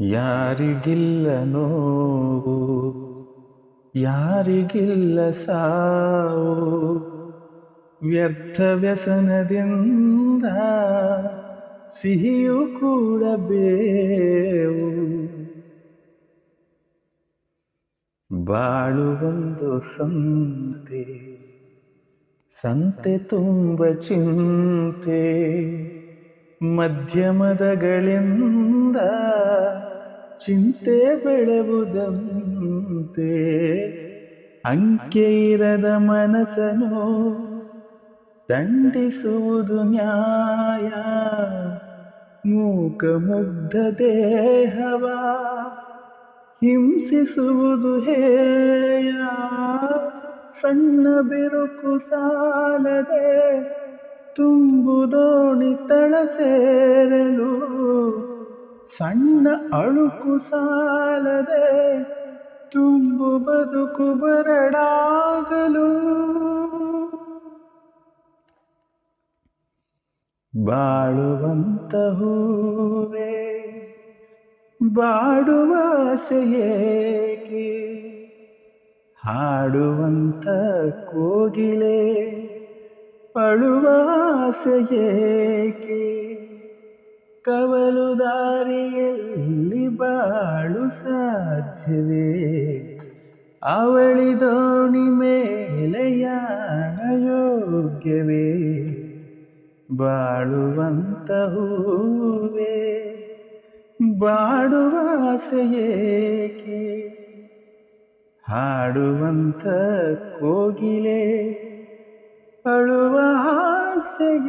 ಯಾರಿಗಿಲ್ಲ ನೋವು, ಯಾರಿಗಿಲ್ಲ ಸಾವು. ವ್ಯರ್ಥ ವ್ಯಸನದಿಂದ ಸಿಹಿಯು ಕೂಡ ಬೇವು. ಬಾಳುವೊಂದು ಸಂತೆ ಸಂತೆ ತುಂಬ ಚಿಂತೆ. ಮಧ್ಯಮದಗಳಿಂದ ಚಿಂತೆ ಬೆಳೆವುದಂತೆ ಅಂಕೆ ಇರದ ಮನಸ್ಸನು ದಂಡಿಸುವುದು ನ್ಯಾಯ. ಮೂಕ ಮುಗ್ಧ ದೇಹವ ಹಿಂಸಿಸುವುದು ಹೇಯ. ಸಣ್ಣ ಬಿರುಕು ಸಾಲದೆ ತುಂಬು ದೋಣಿ ತಳ ಸೇರಲು ಸಣ್ಣ ಅಳುಕು ಸಾಲದೆ ತುಂಬು ಬದುಕು ಬರಡಾಗಲು. ಬಾಳುವಂತ ಹೂವೆ ಬಾಡುವ ಹಾಡುವಂತ ಕೋಗಿಲೆ ಅಳುವ ಆಸೆಯೇಕೆ ಕವಲು ದಾರಿಯಲ್ಲಿ ಬಾಳು ಸಾಧ್ಯವೇ? ಅವಳಿ ದೋಣಿ ಮೇಲೆ ಯಾಣ ಯೋಗ್ಯವೇ? ಬಾಳುವಂತ ಹೂವೇ, ಬಾಡುವ ಆಸೆಯೇಕೆ ಹಾಡುವಂತ ಕೋಗಿಲೆ, ಅಳುವ ಆಸೆಯೇಕೆ